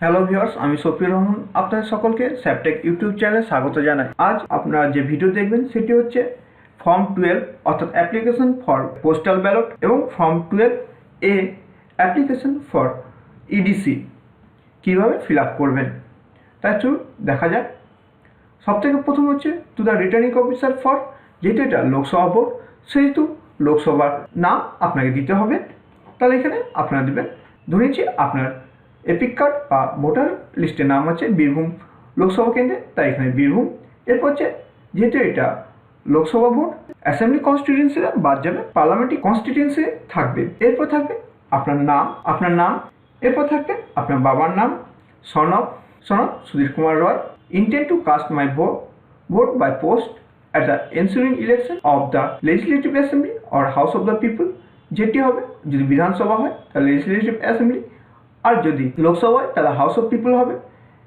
Hello viewers আমি সফিউর রহমান। আপনাদের সকলকে স্যাপটেক ইউটিউব চ্যানেলে স্বাগত জানাই। আজ আপনারা যে ভিডিও দেখবেন, সেটি হচ্ছে ফর্ম টুয়েলভ অর্থাৎ অ্যাপ্লিকেশন ফর পোস্টাল ব্যালট এবং form twelve A application for EDC কীভাবে ফিল আপ করবেন? তাই চলুন দেখা যাক। সবথেকে প্রথম হচ্ছে to the returning officer for যেহেতু এটা লোকসভা ভোট সেহেতু লোকসভার নাম আপনাকে দিতে হবে। তাহলে এখানে আপনারা দেবেন। ধরেছি আপনার এপিক কার্ড বা ভোটার লিস্টের নাম হচ্ছে বীরভূম লোকসভা কেন্দ্রে, তাই এখানে বীরভূম। এরপর হচ্ছে, যেহেতু এটা লোকসভা ভোট অ্যাসেম্বলি কনস্টিটিউন্সিরা বাদ যাবে পার্লামেন্টারি কনস্টিটিউন্সি থাকবে। এরপর থাকবে আপনার নাম আপনার নাম। এরপর থাকবে আপনার বাবার নাম son of son of Sudhir Kumar Roy. Intent to cast my vote vote by post at the ensuing election of the legislative assembly or house of the people, যেটি হবে, যদি বিধানসভা হয়, তাহলে লেজিসলেটিভ অ্যাসেম্বলি আর যদি লোকসভা হয় তাহলে হাউস অফ পিপল হবে।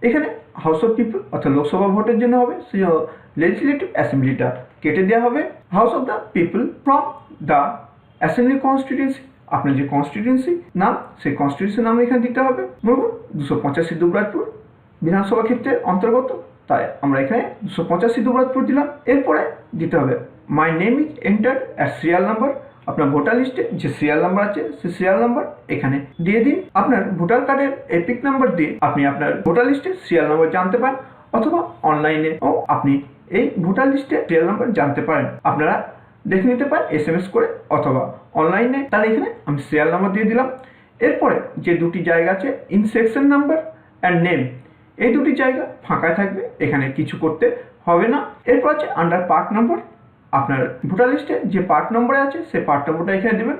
এখানে হাউস অফ পিপল অর্থাৎ লোকসভা ভোটের জন্য হবে সেই লেজিসলেটিভ অ্যাসেম্বলিটা কেটে দেওয়া হবে। House of the people from the assembly constituency আপনার যে কনস্টিটিউন্সি নাম, সেই কনস্টিটিউন্সি নাম এখানে দিতে হবে। মনে দুশো পঁচাশি দুবরাজপুর বিধানসভা ক্ষেত্রের অন্তর্গত, তাই আমরা এখানে দুশো পঁচাশি দুবরাজপুর দিলাম। এরপরে দিতে হবে my name is enter at serial number আপনার ভোটার লিস্টে যে সিরিয়াল নাম্বার আছে সেই সিরিয়াল নাম্বার এখানে দিয়ে দিন। আপনার ভোটার কার্ডের এপিক নাম্বার দিয়ে আপনি আপনার ভোটার লিস্টে সিরিয়াল নাম্বার জানতে পারেন, অথবা অনলাইনে ও আপনি এই ভোটার লিস্টে সিরিয়াল নাম্বার জানতে পারেন। আপনারা দেখে নিতে পারেন এস এম এস করে অথবা অনলাইনে তাহলে এখানে আমি সিরিয়াল নাম্বার দিয়ে দিলাম। এরপরে যে দুটি জায়গা আছে ইনসেকশন নাম্বার অ্যান্ড নেম এই দুটি জায়গা ফাঁকায় থাকবে। এখানে কিছু করতে হবে না। এরপর আছে আন্ডার পার্ট নম্বর আপনার ভোটার লিস্টে যে পার্ট নম্বরে আছে, সে পার্ট নম্বরটা এখানে দেবেন।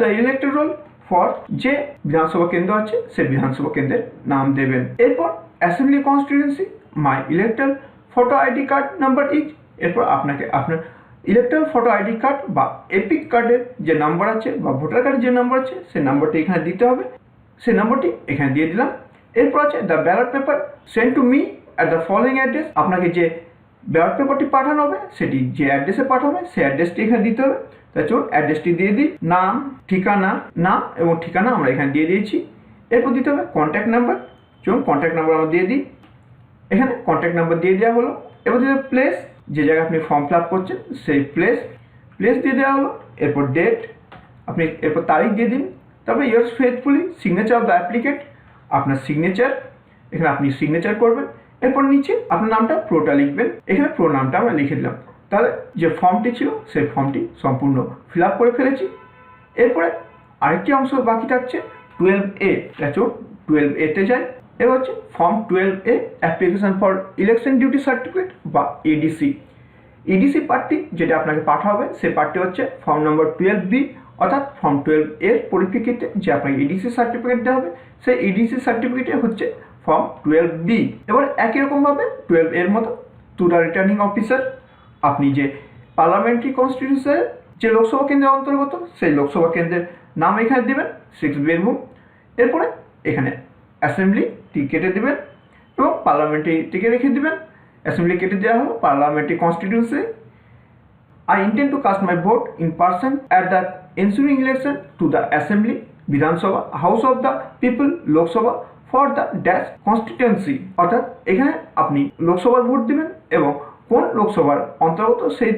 দ্য ইলেক্টেড রোল ফর যে বিধানসভা কেন্দ্র আছে, সে বিধানসভা কেন্দ্রের নাম দেবেন। এরপর assembly constituency my electoral photo ID card number is এরপর আপনাকে আপনার ইলেকট্রাল ফটো আইডি কার্ড বা এপিক কার্ডের যে নাম্বার আছে বা ভোটার কার্ডের যে নাম্বার আছে, সে নাম্বারটি এখানে দিতে হবে। সেই নাম্বারটি এখানে দিয়ে দিলাম। এরপর আছে the ballot paper send to me at the following address আপনাকে যে ব্যালট পেপারটি পাঠানো হবে, সেটি যে অ্যাড্রেসে পাঠাবে, সেই অ্যাড্রেসটি এখানে দিতে হবে। তাই চলুন অ্যাড্রেসটি দিয়ে দিই। নাম, ঠিকানা, নাম এবং ঠিকানা আমরা এখানে দিয়ে দিয়েছি। এরপর দিতে হবে কন্ট্যাক্ট নাম্বার চলুন কন্ট্যাক্ট নাম্বার আমরা দিয়ে দিই। এখানে কন্ট্যাক্ট নাম্বার দিয়ে দেওয়া হলো। এবার দিতে প্লেস যে জায়গায় আপনি ফর্ম ফিল করছেন, সেই প্লেস প্লেস দিয়ে দেওয়া হলো। এরপর ডেট আপনি এরপর তারিখ দিয়ে দিন। তারপরে yours faithfully signature of the applicant আপনার সিগনেচার এখানে আপনি সিগনেচার করবেন। এরপর নিচে আপনার নামটা প্রোটা লিখবেন। এখানে প্রো নামটা আমরা লিখে দিলাম। তাহলে যে ফর্মটি ছিল, সেই ফর্মটি সম্পূর্ণ ফিল আপ করে ফেলেছি। এরপরে আরেকটি অংশ বাকি থাকছে টুয়েলভ এ চলুন টুয়েলভ এতে যায় এবার হচ্ছে form twelve A application for election duty certificate বা এডিসি ইডিসি পার্টটি যেটা আপনাকে পাঠানো হবে সেই পার্টটি হচ্ছে ফর্ম নম্বর টুয়েলভ বি অর্থাৎ ফর্ম টুয়েলভ এর পরিপ্রেক্ষিতে যে আপনাকে ইডিসি সার্টিফিকেট দেওয়া হবে, সেই ইডিসি সার্টিফিকেটে হচ্ছে ফর্ম টুয়েলভ বি এবার একই রকমভাবে টুয়েলভ এর মতো টু দ্য রিটার্নিং অফিসার আপনি যে পার্লামেন্টারি কনস্টিটিউশনের যে লোকসভা কেন্দ্রের অন্তর্গত সেই লোকসভা কেন্দ্রের নাম এখানে দেবেন সিক্স বীরভূম এরপরে এখানে অ্যাসেম্বলিটি কেটে দেবেন এবং পার্লামেন্টারিটিকে রেখে দেবেন। অ্যাসেম্বলি কেটে দেওয়া হলো parliamentary constituency I intend to vote in person at the ensuing election to the Assembly, Vidhan Sabha, House of the People, Lok Sabha for the dash constituency, অর্থাৎ এখানে আপনি লোকসভার ভোট দেবেন এবং কোন লোকসভার অন্তর্গত সেই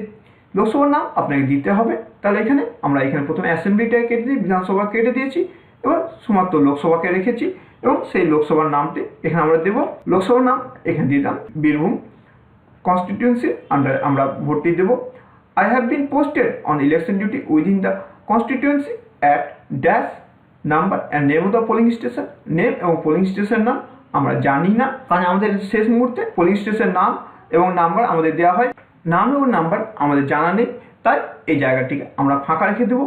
লোকসভার নাম আপনাকে দিতে হবে। তাহলে এখানে আমরা এখানে প্রথমে অ্যাসেম্বলিটা কেটে দিই, বিধানসভা কেটে দিয়েছি, এবার শুধুমাত্র লোকসভাকে রেখেছি এবং সেই লোকসভার নামটি এখানে আমরা দেব। লোকসভার নাম এখানে দিয়ে দিলাম, বীরভূম কনস্টিটিউন্সি আন্ডার আমরা ভোটটি দেব। I have been posted on election duty within the constituency at dash number and name of the polling station name এবং পোলিং স্টেশন নাম আমরা জানি না, কারণ আমাদের শেষ মুহূর্তে পোলিং স্টেশন নাম এবং নাম্বার আমাদের দেওয়া হয়। নাম এবং নাম্বার আমাদের জানা নেই, তাই এই জায়গাটিকে আমরা ফাঁকা রেখে দেবো।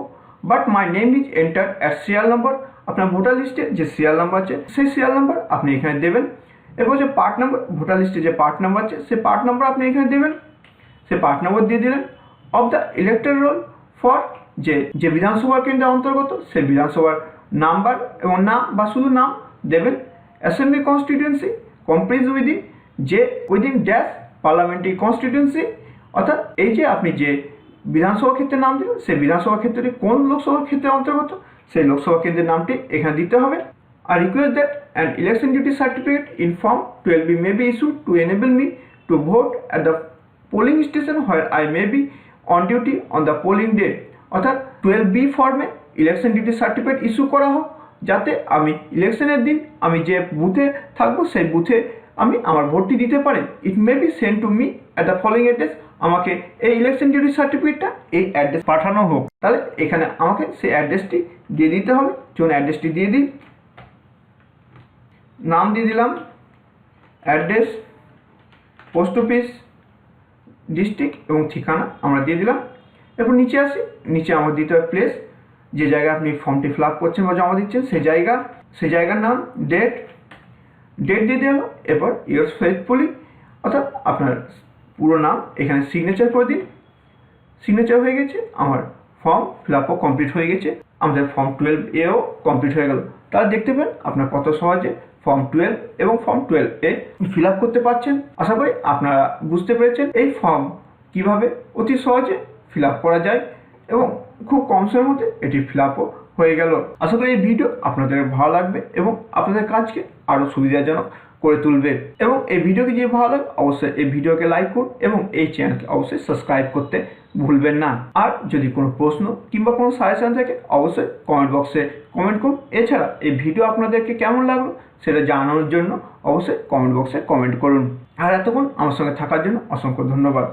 But my name is enter at serial number আপনার ভোটার লিস্টে যে সিরিয়াল নাম্বার আছে, সেই সিরিয়াল নাম্বার আপনি এখানে দেবেন। এরপর যে পার্ট নাম্বার ভোটার লিস্টে যে পার্ট নাম্বার আছে, সেই পার্ট নাম্বার আপনি এখানে দেবেন। সেই পার্ট নাম্বার দিয়ে দিলেন। Of the elected roll for যে যে বিধানসভার কেন্দ্রের অন্তর্গত, সেই বিধানসভার নাম্বার এবং নাম বা শুধু নাম দেবেন অ্যাসেম্বলি কনস্টিটিউয়েন্সি কমপ্লিজ উইদিন যে উইদিন ড্যাশ পার্লামেন্টারি কনস্টিটিউয়েন্সি অর্থাৎ এই যে আপনি যে বিধানসভা ক্ষেত্রে নাম দিলেন, সেই বিধানসভা ক্ষেত্রটি কোন লোকসভা ক্ষেত্রে অন্তর্গত সেই লোকসভা কেন্দ্রের নামটি এখানে দিতে হবে I request that an election duty certificate in Form 12B may be issued to enable me to vote at the polling station where I may be on duty on the polling day. অর্থাৎ twelve B ফর্মে election duty certificate issue করা হোক, যাতে আমি ইলেকশনের দিন আমি যে বুথে থাকব, সেই বুথে আমি আমার ভোটটি দিতে পারি। It may be send to me at the following address আমাকে এই ইলেকশন ডিউটি সার্টিফিকেটটা এই অ্যাড্রেস পাঠানো হোক। তাহলে এখানে আমাকে সেই অ্যাড্রেসটি দিয়ে দিতে হবে। চলুন অ্যাড্রেসটি দিয়ে দিই, নাম দিয়ে দিলাম অ্যাড্রেস পোস্ট অফিস ডিস্ট্রিক্ট এবং ঠিকানা আমরা দিয়ে দিলাম। এরপর নিচে আসি। নিচে আমার দিতে হবে প্লেস যে জায়গায় আপনি ফর্মটি ফিল আপ করছেন বা জমা দিচ্ছেন, সেই জায়গা, সেই জায়গার নাম ডেট ডেট দিয়ে দিল এরপর ইয়ার্স ফেথফুলি অর্থাৎ আপনার পুরো নাম, এখানে সিগনেচার করে দিন। সিগনেচার হয়ে গেছে, আমার ফর্ম ফিল আপও কমপ্লিট হয়ে গেছে। আমাদের ফর্ম টুয়েলভ এও কমপ্লিট হয়ে গেল। তাহলে দেখতে পেন, আপনার কত সহজে ফর্ম টুয়েলভ এবং form twelve A fill up করতে পারছেন। আশা করি আপনারা বুঝতে পেরেছেন এই ফর্ম কীভাবে অতি সহজে ফিল আপ করা যায় এবং খুব কম সময়ের মধ্যে এটি ফিল আপও হয়ে গেল। আশা করি এই ভিডিও আপনাদের ভালো লাগবে এবং আপনাদের কাজকে আরও সুবিধাজনক করে তুলবে। এবং এই ভিডিওকে যদি ভালো লাগে, অবশ্যই এই ভিডিওকে লাইক করুন এবং এই চ্যানেলকে অবশ্যই সাবস্ক্রাইব করতে ভুলবেন না। আর যদি কোনো প্রশ্ন কিংবা কোনো সাজেশন থাকে, অবশ্যই কমেন্ট বক্সে কমেন্ট করুন। এছাড়া এই ভিডিও আপনাদেরকে কেমন লাগল সেটা জানানোর জন্য অবশ্যই কমেন্ট বক্সে কমেন্ট করুন। আর এতক্ষণ আমার সঙ্গে থাকার জন্য অসংখ্য ধন্যবাদ।